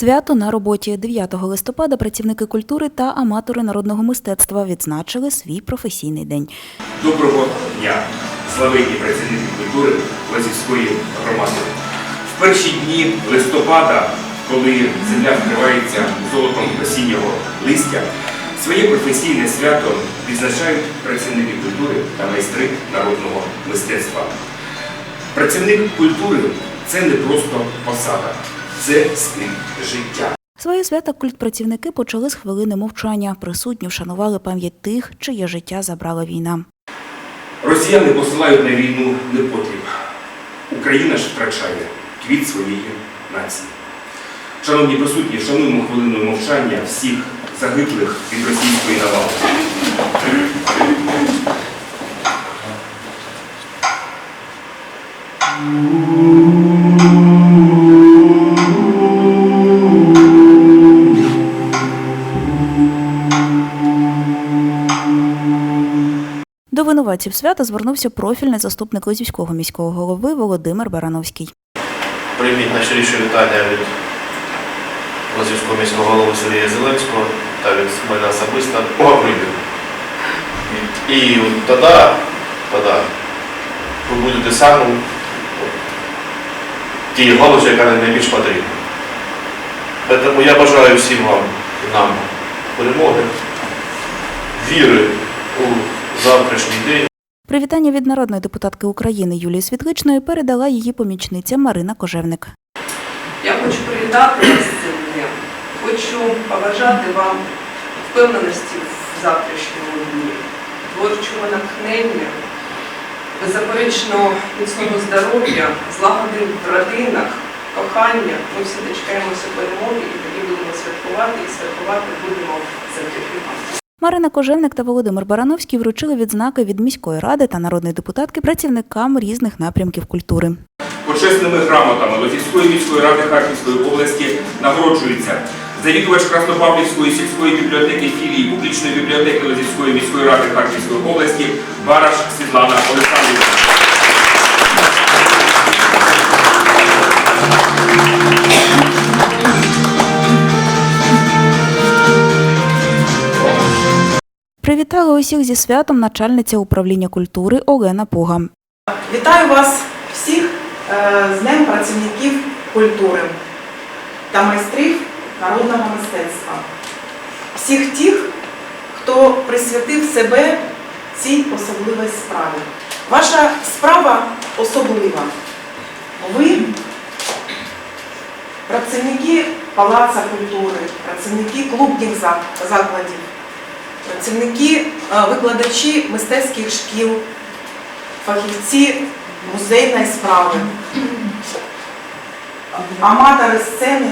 Свято на роботі 9 листопада працівники культури та аматори народного мистецтва відзначили свій професійний день. Доброго дня, славетні працівники культури Лазівської громади. В перші дні листопада, коли земля вкривається золотом осіннього листя, своє професійне свято відзначають працівники культури та майстри народного мистецтва. Працівник культури це не просто посада, це стиль життя. Своє свято культпрацівники почали з хвилини мовчання. Присутні вшанували пам'ять тих, чиє життя забрала війна. Росіяни посилають на війну непотріб. Україна ж втрачає квіт своєї нації. Шановні присутні, вшануємо хвилиною мовчання всіх загиблих від російської навали. До винуватців свята звернувся профільний заступник Лозівського міського голови Володимир Барановський. Прийміть найщиріше вітання від Лозівського міського голови Сергія Зеленського та від мене особисто. І от тоді, тоді ви будете саме тій галузі, яка найбільш потрібна. Тому я бажаю всім вам і нам перемоги, віри завтрашній день. Привітання від народної депутатки України Юлії Світличної передала її помічниця Марина Кожевник. Я хочу привітати вас з цим днем. Хочу побажати вам впевненості в завтрашньому дні, творчого натхнення, беззаперечно міцного здоров'я, злагоди в родинах, кохання. Ми всі дочекаємося перемоги і тоді будемо святкувати, і святкувати будемо завдяки вам. Марина Кожевник та Володимир Барановський вручили відзнаки від міської ради та народної депутатки працівникам різних напрямків культури. Почесними грамотами Лозівської міської ради Харківської області нагороджується завідувач Краснопавлівської сільської бібліотеки філії публічної бібліотеки Лозівської міської ради Харківської області Бараш Світлана Олександрівна. Привітала усіх зі святом начальниця управління культури Олена Пуга. Вітаю вас всіх е, з Днем працівників культури та майстрів народного мистецтва. Всіх тих, хто присвятив себе цій особливій справі. Ваша справа особлива. Ви працівники Палаца культури, працівники клубних закладів, працівники, е, викладачі мистецьких шкіл, фахівці музейної справи, аматори сцени.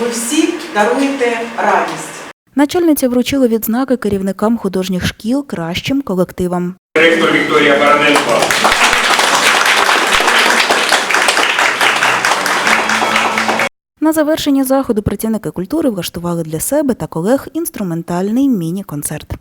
Ви всі даруєте радість. Начальниця вручила відзнаки керівникам художніх шкіл кращим колективам. Директор Вікторія Бараненко. На завершення заходу працівники культури влаштували для себе та колег інструментальний міні-концерт.